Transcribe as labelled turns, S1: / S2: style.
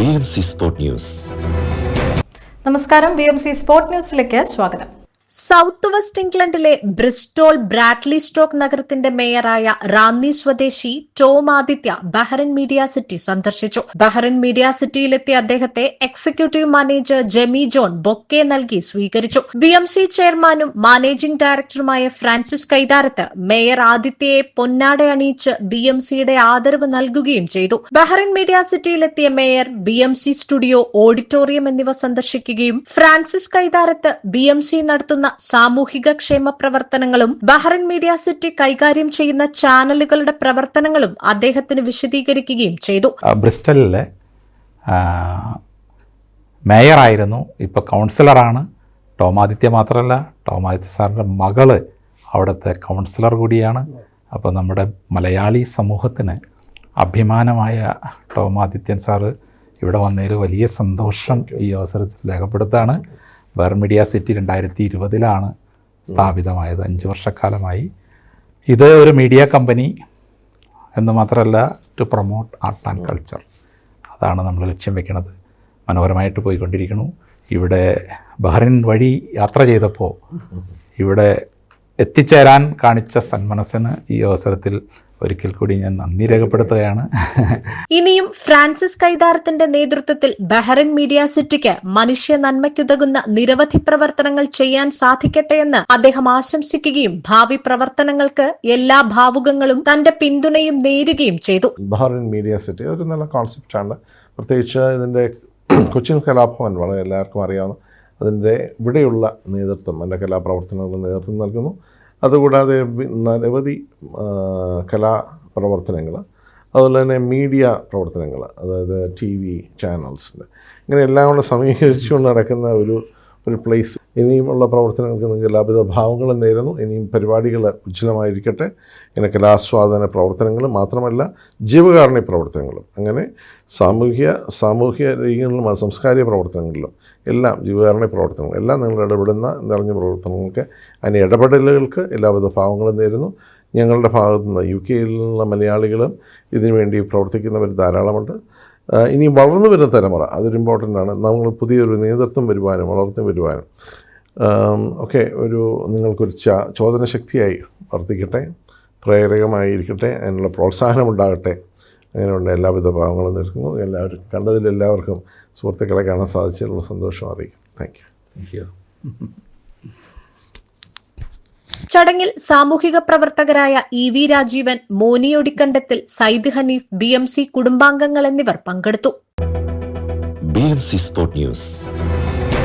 S1: B M C sport news.
S2: നമസ്കാരം B M C sports ന്യൂസിലേക്ക് സ്വാഗതം.
S3: സൗത്ത് വെസ്റ്റ് ഇംഗ്ലണ്ടിലെ ബ്രിസ്റ്റോൾ ബ്രാഡ്ലി സ്റ്റോക്ക് നഗരത്തിന്റെ മേയറായ റാന്നി സ്വദേശി Tom Aditya Bahrain media city സന്ദർശിച്ചു. ബഹ്റൻ മീഡിയ സിറ്റിയിലെത്തിയ അദ്ദേഹത്തെ executive manager Jemi John bouquet നൽകി സ്വീകരിച്ചു. ബി എം സി ചെയർമാനും മാനേജിംഗ് ഡയറക്ടറുമായ ഫ്രാൻസിസ് കൈതാരത്ത് മേയർ ആദിത്യയെ പൊന്നാട അണിയിച്ച് ബി എം സിയുടെ ആദരവ് നൽകുകയും ചെയ്തു. Bahrain media സിറ്റിയിലെത്തിയ mayor B M C studio auditorium എന്നിവ സന്ദർശിക്കുകയും Francis Kaitharath B M C നടത്തുന്ന സാമൂഹിക ക്ഷേമ പ്രവർത്തനങ്ങളും ബഹ്റിൻ മീഡിയ സിറ്റി കൈകാര്യം ചെയ്യുന്ന ചാനലുകളുടെ പ്രവർത്തനങ്ങളും അദ്ദേഹത്തിന് വിശദീകരിക്കുകയും ചെയ്തു.
S4: ബ്രിസ്റ്റലിലെ മേയറായിരുന്നു. ഇപ്പോൾ കൗൺസിലറാണ്. ടോമാദിത്യ മാത്രമല്ല ടോമാദിത്യ സാറിന്റെ മകൾ അവിടുത്തെ കൗൺസിലർ കൂടിയാണ്. അപ്പോൾ നമ്മുടെ മലയാളി സമൂഹത്തിന് അഭിമാനമായ ടോമാദിത്യൻ സാറ് ഇവിടെ വന്നതിൽ വലിയ സന്തോഷം ഈ അവസരത്തിൽ രേഖപ്പെടുത്താണ്. വേർ മീഡിയ സിറ്റി രണ്ടായിരത്തി ഇരുപതിലാണ് സ്ഥാപിതമായത്. അഞ്ച് വർഷക്കാലമായി. ഇത് ഒരു മീഡിയ കമ്പനി എന്ന് മാത്രമല്ല to promote art and culture അതാണ് നമ്മൾ ലക്ഷ്യം വെക്കുന്നത് മനോഹരമായിട്ട് പോയിക്കൊണ്ടിരിക്കുന്നു. ഇവിടെ ബഹ്റിൻ വഴി യാത്ര ചെയ്തപ്പോൾ ഇവിടെ എത്തിച്ചേരാൻ കാണിച്ച സന്മനസ്സിന് ഈ അവസരത്തിൽ ഒരിക്കൽ കൂടി ഞാൻ നന്ദി രേഖപ്പെടുത്തുകയാണ്.
S3: ഇനിയും ഫ്രാൻസിസ് കൈതാരത്തിന്റെ നേതൃത്വത്തിൽ ബഹറിൻ മീഡിയ സിറ്റിക്ക് മനുഷ്യ നന്മയ്ക്കുതകുന്ന നിരവധി പ്രവർത്തനങ്ങൾ ചെയ്യാൻ സാധിക്കട്ടെ എന്ന് അദ്ദേഹം ആശംസിക്കുകയും ഭാവി പ്രവർത്തനങ്ങൾക്ക് എല്ലാ ഭാവുകങ്ങളും തന്റെ പിന്തുണയും നേരുകയും ചെയ്തു.
S5: ബഹറിൻ മീഡിയ സിറ്റി ഒരു നല്ല കോൺസെപ്റ്റ് ആണ്. പ്രത്യേകിച്ച് ഇതിന്റെ കൊച്ചിൻ കലാഭവൻ വളരെ എല്ലാവർക്കും അറിയാവുന്ന അതിന്റെ ഇവിടെയുള്ള നേതൃത്വം എന്റെ കലാപ്രവർത്തനങ്ങൾക്ക് നേതൃത്വം നൽകുന്നു. അതുകൂടാതെ നിരവധി കലാ പ്രവർത്തനങ്ങൾ അതുപോലെ തന്നെ മീഡിയ പ്രവർത്തനങ്ങൾ അതായത് ടി വി ചാനൽസിന്റെ. ഇങ്ങനെ എല്ലാം കൂടെ സമീകരിച്ചുകൊണ്ട് നടക്കുന്ന ഒരു ഒരു പ്ലേസ് ഇനിയുമുള്ള പ്രവർത്തനങ്ങൾക്ക് നിങ്ങൾക്ക് എല്ലാവിധ ഭാവങ്ങളും നേരുന്നു. ഇനിയും പരിപാടികൾ ഉജ്ജ്വലമായിരിക്കട്ടെ. ഇങ്ങനെ കലാസ്വാദന പ്രവർത്തനങ്ങളും മാത്രമല്ല ജീവകാരുണ്യ പ്രവർത്തനങ്ങളും. അങ്ങനെ സാമൂഹ്യ സാമൂഹ്യ രീതികളിലും സാംസ്കാരിക പ്രവർത്തനങ്ങളിലും എല്ലാം ജീവകാരുണ്യ പ്രവർത്തനങ്ങൾ എല്ലാം നിങ്ങൾ ഇടപെടുന്ന നിറഞ്ഞ പ്രവർത്തനങ്ങൾക്ക് അതിന് ഇടപെടലുകൾക്ക് എല്ലാവിധ ഭാവങ്ങളും നേരുന്നു. ഞങ്ങളുടെ ഭാഗത്തുനിന്ന് യു കെയിൽ നിന്നുള്ള മലയാളികളും ഇതിനുവേണ്ടി പ്രവർത്തിക്കുന്നവർ ധാരാളമുണ്ട്. ഇനി വളർന്നു വരുന്ന തലമുറ അതൊരു ഇമ്പോർട്ടന്റ് ആണ്. നമ്മൾ പുതിയൊരു നേതൃത്വം വരുവാനും വളർന്നു വരുവാനും. ഒക്കെ ഒരു നിങ്ങൾക്കൊരു ച ചോദന ശക്തിയായി വർദ്ധിക്കട്ടെ പ്രേരകമായിരിക്കട്ടെ അതിനുള്ള പ്രോത്സാഹനം ഉണ്ടാകട്ടെ. അങ്ങനെയുള്ള എല്ലാവിധ ഭാവങ്ങളും നിൽക്കുന്നു. എല്ലാവരും കണ്ടതിൽ എല്ലാവർക്കും സുഹൃത്തുക്കളെ കാണാൻ സാധിച്ചതിലുള്ള സന്തോഷം അറിയിക്കും താങ്ക് യു താങ്ക് യു
S3: ചടങ്ങിൽ സാമൂഹിക പ്രവർത്തകരായ E V Rajeevan മോനിയൊടിക്കണ്ടത്തിൽ Sayyid Haneef B M C കുടുംബാംഗങ്ങൾ എന്നിവർ പങ്കെടുത്തു.
S1: B news.